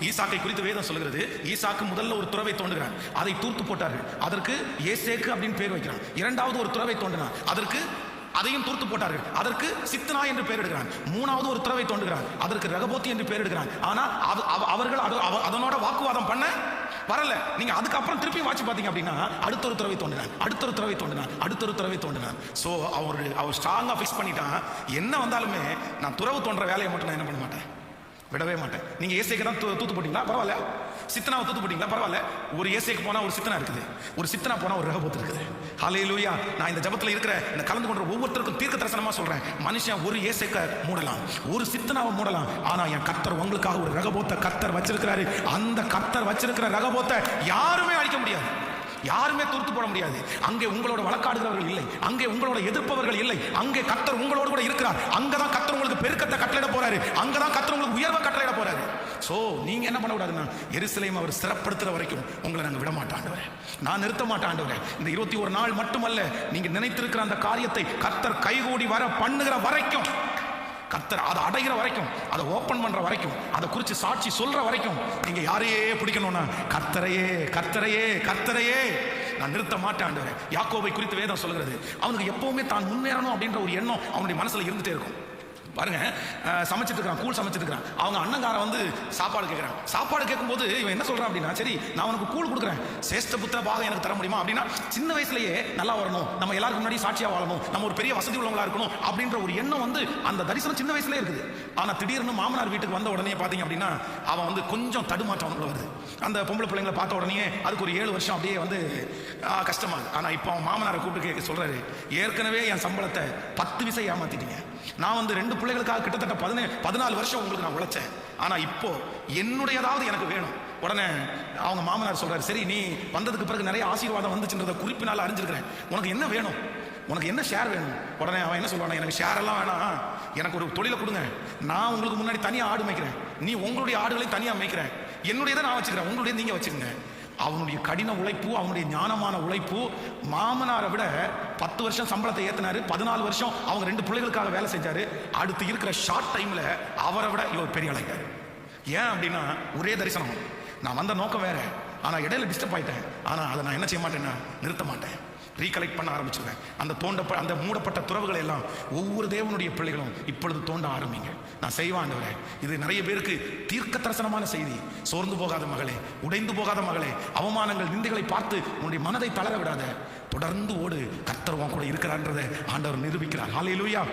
ஈசாக்கை குறித்து வேதம் சொல்கிறது ஈசாக்கு முதல்ல ஒரு துறவை தோண்டுகிறான் அதை தூர்த்து போட்டார்கள். அதற்கு ஏசேக்கு அப்படின்னு பேர் வைக்கிறான். இரண்டாவது ஒரு துறவை தோண்டினான் அதற்கு அதையும் தூர்த்து போட்டார்கள். அதற்கு சித்தனா என்று பெயர் எடுக்கிறான். மூணாவது ஒரு துறவை தோண்டுகிறான் அதற்கு ரகபோத்தி என்று பெயர் எடுக்கிறான். அவ- அவர்கள் அது- அவ- அதனோட வாக்குவாதம் பண்ண வரல. நீங்க அதுக்கப்புறம் திருப்பி வாட்சி பாத்தீங்க அப்படின்னா அடுத்த ஒரு துறவை தோண்டினான் அடுத்த ஒரு துறவை தோண்டினான் அடுத்த ஒரு துறவை தோண்டினான் ஸோ அவர் அவர் ஸ்ட்ராங்காக ஃபிக்ஸ் பண்ணிட்டான். என்ன வந்தாலுமே நான் துறவு தோன்ற வேலையை மட்டும் நான் என்ன பண்ண மாட்டேன்? விடவே மாட்டேன். நீங்க ஏசைக்கு தான் தூ- தூத்து போட்டீங்களா? பரவாயில்ல. சித்தனாவை தூத்து போட்டீங்களா? பரவாயில்ல. ஒரு ஏசைக்கு போனா ஒரு சித்தனா இருக்குது. ஒரு சித்தனா போனா ஒரு ரகபோத்து இருக்குது. ஹalleluya நான் இந்த ஜபத்துல இருக்கிற இந்த கலந்து கொண்ட ஒவ்வொருத்தருக்கும் தீர்க்க தரிசனமா சொல்றேன். மனுஷன் ஒரு ஏசைக்க மூடலாம். ஒரு சித்தனாவை மூடலாம். ஆனா என் கர்த்தர் உங்களுக்காக ஒரு ரகபோத்த கர்த்தர் வச்சிருக்கிறாரு. அந்த கர்த்தர் வச்சிருக்கிற ரகபோத்தை யாருமே அழிக்க முடியாது. யாருமே துருத்து போட முடியாது. அங்கே உங்களோட வழக்காடுகிறவர்கள் இல்லை. அங்கே உங்களோட எதிர்ப்பவர்கள் இல்லை. அங்கே கத்தர் உங்களோடு கூட இருக்கிறார். அங்கதான் கத்தர் உங்களுக்கு பெருக்கத்தை கட்டளையிட போறாரு. அங்கதான் கத்தர் உங்களுக்கு உயர்வை கட்டளையிட போறாரு. சோ நீங்க என்ன பண்ண கூடாதுன்னா எருசலேம் அவர் சிறப்படுத்துற வரைக்கும் உங்களை நாங்க விட மாட்டாண்டவரே நான் நிறுத்த மாட்டாண்டவரே இந்த இருபத்தி ஒரு நாள் மட்டுமல்ல நீங்க நினைத்திருக்கிற அந்த காரியத்தை கத்தர் கைகூடி வர பண்ணுகிற வரைக்கும் கத்தர் அதை அடைகிற வரைக்கும் அதை ஓப்பன் பண்ற வரைக்கும் அதை குறித்து சாட்சி சொல்ற வரைக்கும் நீங்க யாரையே பிடிக்கணும்னா கர்த்தரையே கர்த்தரையே கர்த்தரையே! நான் நிறுத்த மாட்டேன் யாக்கோவை குறித்து வேதம் சொல்கிறது அவனுக்கு எப்பவுமே தான் முன்னேறணும் அப்படின்ற ஒரு எண்ணம் அவனுடைய மனசுல இருந்துட்டே இருக்கும். பாருங்க சமைச்சிட்டு இருக்கிறான் கூழ் சமைச்சிட்டு இருக்கிறான். அவங்க அண்ணங்காரன் வந்து சாப்பாடு கேட்குறான் சாப்பாடு கேட்கும்போது இவன் என்ன சொல்றான் அப்படின்னா சரி நான் உனக்கு கூழ் கொடுக்குறேன். சேஷ்ட புத்திர பாகம் எனக்கு தர முடியுமா அப்படின்னா சின்ன வயசுலயே நல்லா வரணும். நம்ம எல்லாருக்கும் முன்னாடி சாட்சியா வாழணும். நம்ம ஒரு பெரிய வசதி உள்ளவங்களா இருக்கணும் அப்படின்ற ஒரு எண்ணம் வந்து அந்த தரிசனம் சின்ன வயசுலயே இருக்குது. ஆனா திடீர்னு மாமனார் வீட்டுக்கு வந்த உடனே பாத்தீங்க அப்படின்னா அவன் வந்து கொஞ்சம் தடுமாற்றம் வருது. அந்த பொம்பளை பிள்ளைங்களை பார்த்த உடனே அதுக்கு ஒரு ஏழு வருஷம் அப்படியே வந்து கஷ்டமாகுது. ஆனா இப்போ அவன் மாமனாரை கூப்பிட்டு கேட்க சொல்றாரு ஏற்கனவே என் சம்பளத்தை பத்து விசை ஏமாத்திட்டீங்க. நான் வந்து ரெண்டு பிள்ளைகளுக்காக கிட்டத்தட்ட பதினே பதினாலு வருஷம் உங்களுக்கு நான் உழைச்சேன். ஆனா இப்போ என்னுடையதாவது எனக்கு வேணும். உடனே அவங்க மாமனார் சொல்றாரு சரி நீ வந்ததுக்கு பிறகு நிறைய ஆசீர்வாதம் வந்துச்சுன்றத குறிப்பினால அறிஞ்சிருக்கிறேன். உனக்கு என்ன வேணும்? உனக்கு என்ன ஷேர் வேணும்? உடனே அவன் என்ன சொல்றான் எனக்கு ஷேர் எல்லாம் வேணாம். எனக்கு ஒரு தொழிலை கொடுங்க. நான் உங்களுக்கு முன்னாடி தனியாக ஆடு மேய்க்கிறேன். நீ உங்களுடைய ஆடுகளையும் தனியாக மேய்க்கிறேன். என்னுடையதை நான் வச்சுக்கிறேன். உங்களுடைய நீங்கள் வச்சுக்கோங்க. அவனுடைய கடின உழைப்பு அவனுடைய ஞானமான உழைப்பு மாமனாரை விட பத்து வருஷம் சம்பளத்தை ஏற்றினாரு பதினாலு வருஷம் அவங்க ரெண்டு பிள்ளைகளுக்காக வேலை செஞ்சாரு. அடுத்து இருக்கிற ஷார்ட் டைமில் அவரை விட இவர் பெரிய ஆளாயிட்டாரு ஏன் அப்படின்னா ஒரே தரிசனம். நான் வந்த நோக்கம் வேற. ஆனா இடையில டிஸ்டர்ப் ஆயிட்டேன். ஆனா அதை நான் என்ன செய்ய மாட்டேன்னா நிறுத்த மாட்டேன். ரீகலெக்ட் பண்ண ஆரம்பிச்சிருவேன். அந்த தோண்டப்ப அந்த மூடப்பட்ட துறவுகளை எல்லாம் ஒவ்வொரு தேவனுடைய பிள்ளைகளும் இப்பொழுது தோண்ட ஆரம்பிங்க. நான் செய்வாண்டவரே இது நிறைய பேருக்கு தீர்க்க தரிசனமான செய்தி. சோர்ந்து போகாத மகளே உடைந்து போகாத மகளே அவமானங்கள் நிந்தைகளை பார்த்து உன்னுடைய மனதை தளர விடாத. தொடர்ந்து ஓடு கர்த்தர் கூட இருக்கிறான்றதை ஆண்டவர் நிரூபிக்கிறார். ஆலையிலூயா